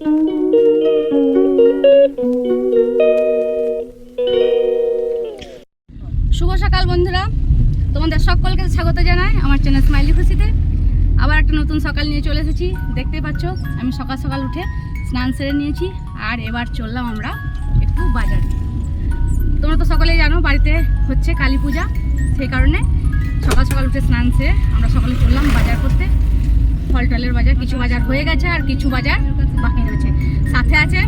শুভ সকাল বন্ধুরা। তোমাদের সকলকে স্বাগত জানাই আমার চ্যানেল স্মাইলি খুশিতে আবার একটা নতুন সকাল নিয়ে চলে এসেছি। দেখতেই পাচ্ছ, আমি সকাল সকাল উঠে স্নান সেরে নিয়েছি, আর এবার চললাম আমরা একটু বাজারে। তোমরা তো সকলেই জানো, বাড়িতে হচ্ছে কালী পূজা, সেই কারণে সকাল সকাল উঠে স্নান সেরে আমরা সকলে চললাম বাজার করতে। ফল টলের বাজার, কিছু বাজার হয়ে গেছে আর কিছু বাজার বাকি রয়েছে। সাথে আছে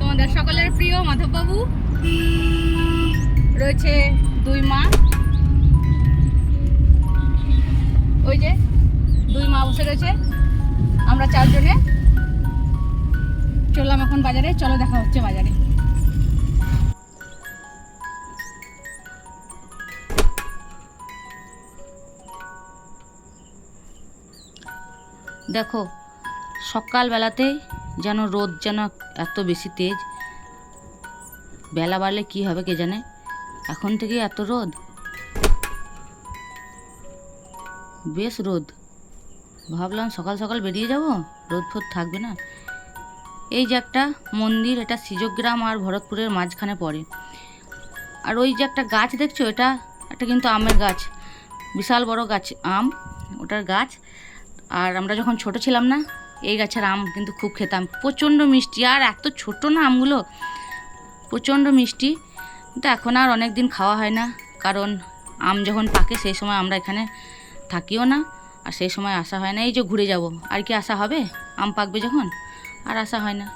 তোমাদের সকলের প্রিয় মাধববাবু। রয়েছে দুই মা। ওই যে দুই মা বসে রয়েছে। আমরা চারজনে। চললাম এখন বাজারে। চলো দেখা হচ্ছে বাজারে। দেখো, সকালবেলাতেই যেন রোদ যেন এত বেশি তেজ। বেলা বাড়লে কি হবে কে জানে? এখন থেকে এত রোদ? বেশ রোদ। ভাবলাম সকাল সকাল বেরিয়ে যাব, রোদ ফোদ থাকবে না। এই যে একটা মন্দির, এটা সিজগ্রাম আর ভরতপুরের মাঝখানে পড়ে। আর ওই যে একটা গাছ দেখছ, এটা একটা কিন্তু আমের গাছ। বিশাল বড় গাছ, আম, ওটার গাছ। আর আমরা যখন ছোট ছিলাম না, এই গাছের আম কিন্তু খুব খেতাম। প্রচণ্ড মিষ্টি, আর এত ছোট না আমগুলো। প্রচণ্ড মিষ্টি। কিন্তু এখন আর অনেক দিন খাওয়া হয় না, কারণ আম যখন পাকে সেই সময় আমরা এখানে থাকিও না, আর সেই সময় আসা হয় না। এই যে ঘুরে যাব, আর কি আসা হবে? আম পাকবে যখন? আর আসা হয় না,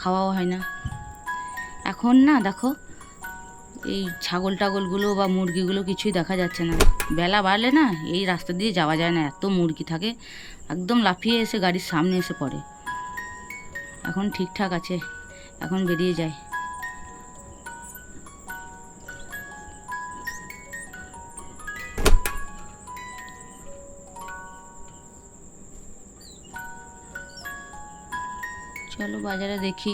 খাওয়াও হয় না। এখন না, দেখো এই ছাগল টাগলগুলো বা মুরগিগুলো কিছুই দেখা যাচ্ছে না। বেলা বাড়লে না এই রাস্তা দিয়ে যাওয়া যায় না, এত মুরগি থাকে। একদম লাফিয়ে এসে গাড়ির সামনে এসে পড়ে। এখন ঠিকঠাক আছে, এখন বেরিয়ে যায়। চলো বাজারে দেখি,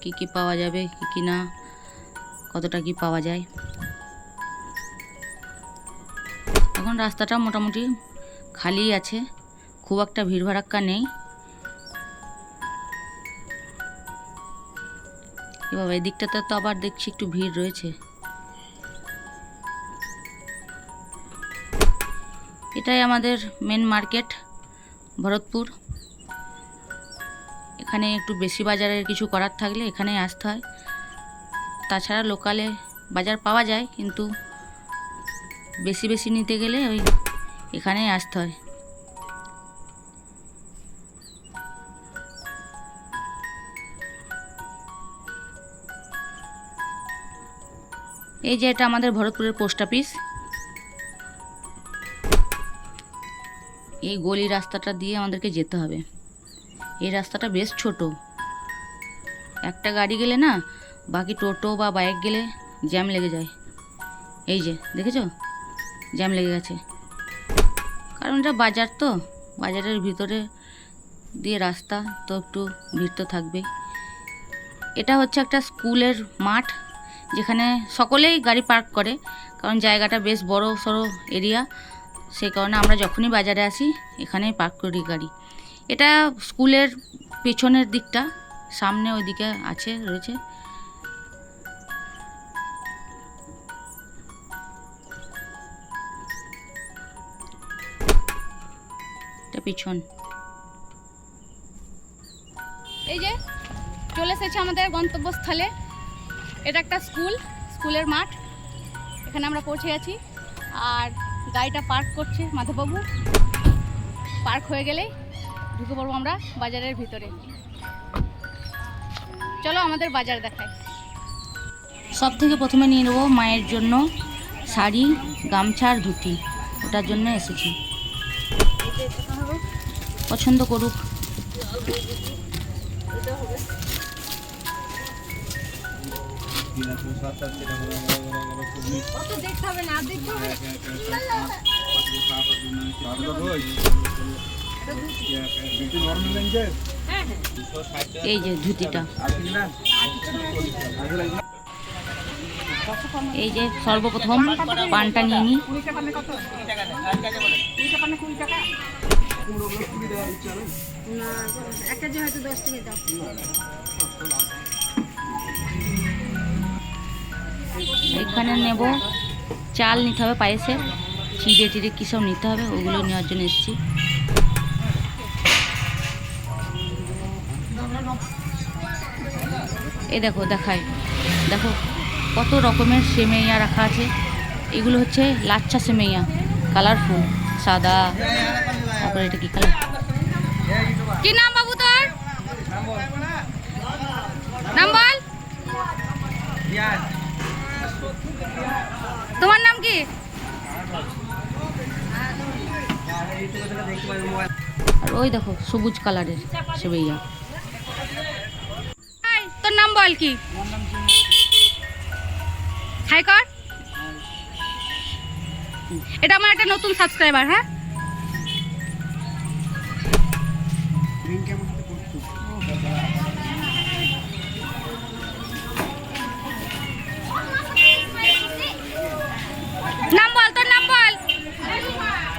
কি কি পাওয়া যাবে, কি কি না। কতটা কি পাওয়া যায়? এখন রাস্তাটা মোটামুটি খালি আছে, খুব একটা ভিড় ভাড়াক্কা নেই। এ বাবা এই দিকটাতে তো আবার দেখছি একটু ভিড় রয়েছে। এটাই আমাদের মেন মার্কেট ভরতপুর। এখানে একটু বেশি বাজারের কিছু করার থাকলে এখানেই আসতে হয়। তাছাড়া লোকালে বাজার পাওয়া যায়, কিন্তু বেশি বেশি নিতে গেলে ওই এখানেই আসতে হয়। এই যে এটা আমাদের ভরতপুরের পোস্ট অফিস। এই গলি রাস্তাটা দিয়ে আমাদেরকে যেতে হবে। এই রাস্তাটা বেশ ছোট। একটা গাড়ি গেলে না বাকি টোটো বা বাইক গেলে জ্যাম লেগে যায়। এই যে, দেখেছ? জ্যাম লেগে গেছে। কারণ এটা বাজার তো, বাজারের ভিতরে দিয়ে রাস্তা তো একটু ভিড় তো থাকবেই। এটা হচ্ছে একটা স্কুলের মাঠ, যেখানে সকলেই গাড়ি পার্ক করে, কারণ জায়গাটা বেশ বড় সড়ো এরিয়া। সেই কারণে আমরা যখনই বাজারে আসি, এখানেই পার্ক করি গাড়ি। এটা স্কুলের পেছনের দিকটা, সামনে ওইদিকে আছে, রয়েছে। এটা পিছন। এই যে চলে এসেছে আমাদের গন্তব্যস্থলে। এটা একটা স্কুল স্কুলের মাঠ। এখানে আমরা পৌঁছে গেছি। আর গাড়িটা পার্ক করছে মাধববাবু। পার্ক হয়ে গেলেই ঢুকে পড়ব আমরা বাজারের ভিতরে। চলো আমাদের বাজার দেখায় সব থেকে প্রথমে নিয়ে নেব মায়ের জন্য শাড়ি গামছা আর ধুতি। ওটার জন্য এসেছি। পছন্দ করুক। এই যে ধুতিটা। এই যে সর্বপ্রথম পানটা নিয়ে নিই। এখানে নেব, চাল নিতে হবে পায়েসে। চিড়ে টিড়ে কী সব নিতে হবে, ওগুলো নেওয়ার জন্য এসেছি। এ দেখো দেখায় দেখো কত রকমের সেমেইয়া রাখা আছে। এগুলো হচ্ছে লাচ্ছা সেমেইয়া কালারফুল সাদা। তারপরে এটা কি কালার কি নাম বাবু তোর? নাম বল। তোমার নাম কি? আর ওই দেখো, সবুজ কালারের সেমেইয়া। হাই, তোর নাম বল কি? হাই কর। এটা আমার একটা নতুন সাবস্ক্রাইবার হ্যাঁ? নাম বল, তোর নাম বল।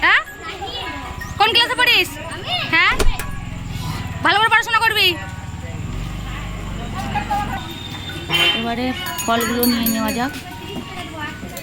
হ্যাঁ? কোন ক্লাসে পড়িস? হ্যাঁ? ভালো করে পড়াশোনা করবি। এবারে ফলগুলো নিয়ে নেওয়া যাক আপনার ভিডিও হয়ে গেল ফল পছন্দ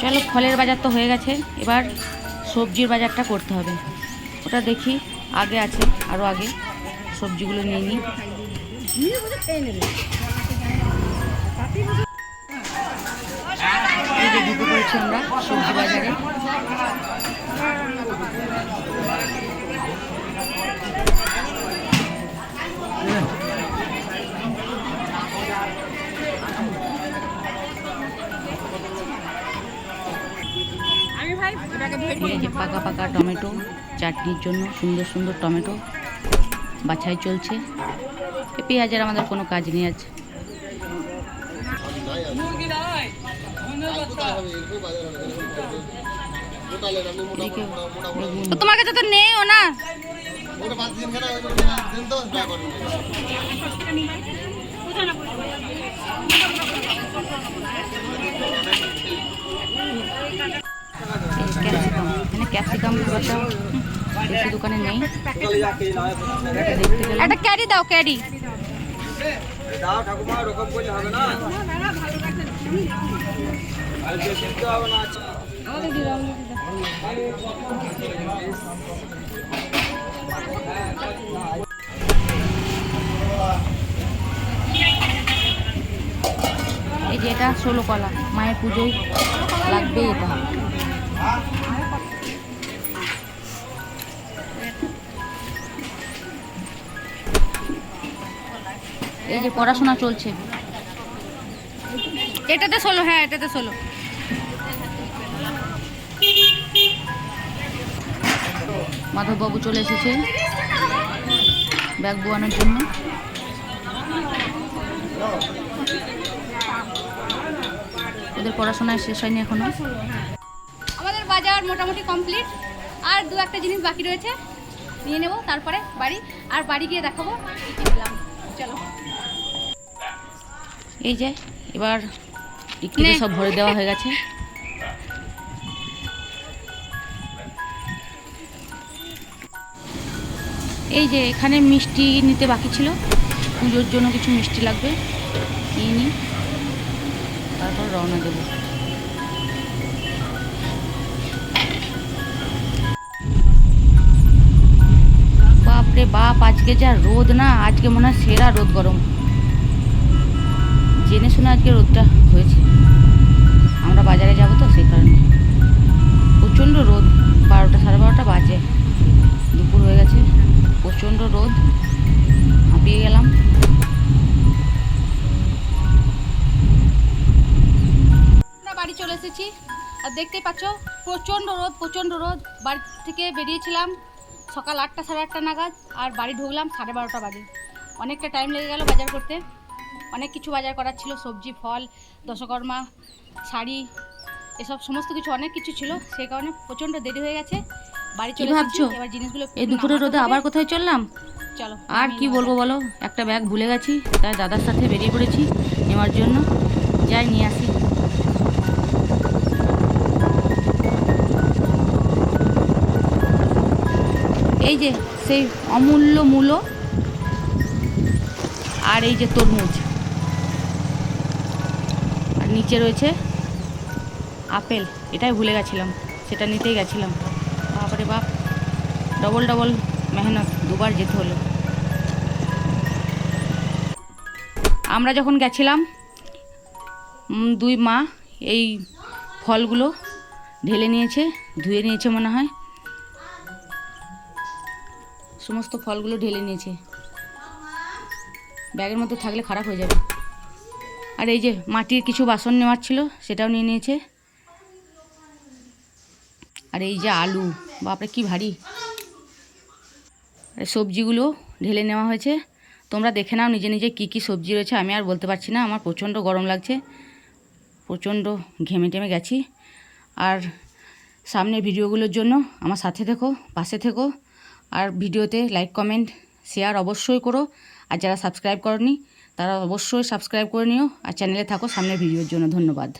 চলো, ফলের বাজার তো হয়ে গেছে। এবার সবজির বাজারটা করতে হবে। ওটা দেখি, আগে আছে আরও আগে। সবজিগুলো নিয়ে নিই। যে আমরা সবজি বাজারে। এই যে পাকা পাকা টমেটো চাটনির জন্য সুন্দর সুন্দর টমেটো বাছাই চলছে। পেঁয়াজের আমাদের কোনো কাজ নেই আছে তোমার কাছে তো নেই ও না? ক্যাপসিকাম। এখানে ক্যাপসিকাম বেশি দোকানে নেই। একটা ক্যারি দাও, ক্যারি। এই যে এটা ষোলো কলা, মায়ের পুজোয় লাগবে এটা। এই যে পড়াশোনা চলছে। এটাতে ষোলো হ্যাঁ এটাতে ষোলো মাধববাবু চলে এসেছে ব্যাগ বোয়ানোর জন্য। ওদের পড়াশোনায় শেষ হয়নি এখনও। মোটামুটি কমপ্লিট আর দু একটা জিনিস বাকি রয়েছে নিয়ে নেব তারপরে বাড়ি। আর বাড়ি গিয়ে দেখাবো চলো। এই যে এবার টিকিটে সব ভরে দেওয়া হয়ে গেছে। এই যে এখানে মিষ্টি নিতে বাকি ছিল। পুজোর জন্য কিছু মিষ্টি লাগবে। নিয়ে নিই তারপর রওনা দেবো। বাপরে বাপ, আজকে যা রোদ না, আজকে মনে হয় সেরা রোদ গরম। জেনে শুনে আজকে রোদটা হয়েছে। আমরা বাজারে যাব তো সেই কারণে। প্রচণ্ড রোদ, বারোটা সাড়ে বারোটা বাজে। দুপুর হয়ে গেছে, প্রচণ্ড রোদ। হাঁপিয়ে গেলাম। বাড়ি চলে এসেছি। আর দেখতেই পাচ্ছ, প্রচণ্ড রোদ প্রচণ্ড রোদ। বাড়ি থেকে বেরিয়েছিলাম। সকাল আটটা সাড়ে আটটা নাগাদ আর বাড়ি ঢুকলাম সাড়ে বারোটা বাজে। অনেকটা টাইম লেগে গেল বাজার করতে। অনেক কিছু বাজার করার ছিল সবজি ফল দশকর্মা শাড়ি এসব সমস্ত কিছু অনেক কিছু ছিল। সেই কারণে প্রচণ্ড দেরি হয়ে গেছে। বাড়ি চলে ভাবছ? এবার জিনিসগুলো এই দুপুরে রোদে আবার কোথায় চললাম? চলো আর কি বলব বলো? একটা ব্যাগ ভুলে গেছি তাই দাদার সাথে বেরিয়ে পড়েছি। নেওয়ার জন্য। যাই নিয়ে আসি। এই যে, সেই অমূল্য মূলো আর এই যে তরমুজ। আর নিচে রয়েছে আপেল। এটাই ভুলে গেছিলাম, সেটা নিতেই গেছিলাম। বাপরে বাপ, ডবল ডবল মেহনত, দুবার যেতে হলো। আমরা যখন গেছিলাম দুই মা এই ফলগুলো ঢেলে নিয়েছে, ধুয়ে নিয়েছে মনে হয়। সমস্ত ফলগুলো ঢেলে নিয়েছে। ব্যাগের মধ্যে থাকলে খারাপ হয়ে যাবে। আর এই যে মাটির কিছু বাসন নেওয়ার ছিল, সেটাও নিয়ে নিয়েছে। আর এই যে আলু, বাপরে কি ভারী। সবজিগুলো ঢেলে নেওয়া হয়েছে। তোমরা দেখে নাও নিজে নিজে কী কী সবজি রয়েছে, আমি আর বলতে পারছি না, আমার প্রচণ্ড গরম লাগছে। প্রচণ্ড ঘেমে টেমে গেছি। আর সামনের ভিডিওগুলোর জন্য আমার সাথে থেকো, পাশে থেকো। আর ভিডিওতে লাইক, কমেন্ট, শেয়ার অবশ্যই করো। আর যারা সাবস্ক্রাইব করনি, তারা অবশ্যই সাবস্ক্রাইব করে নিও। আর চ্যানেলে থাকো সামনের ভিডিওর জন্য। ধন্যবাদ।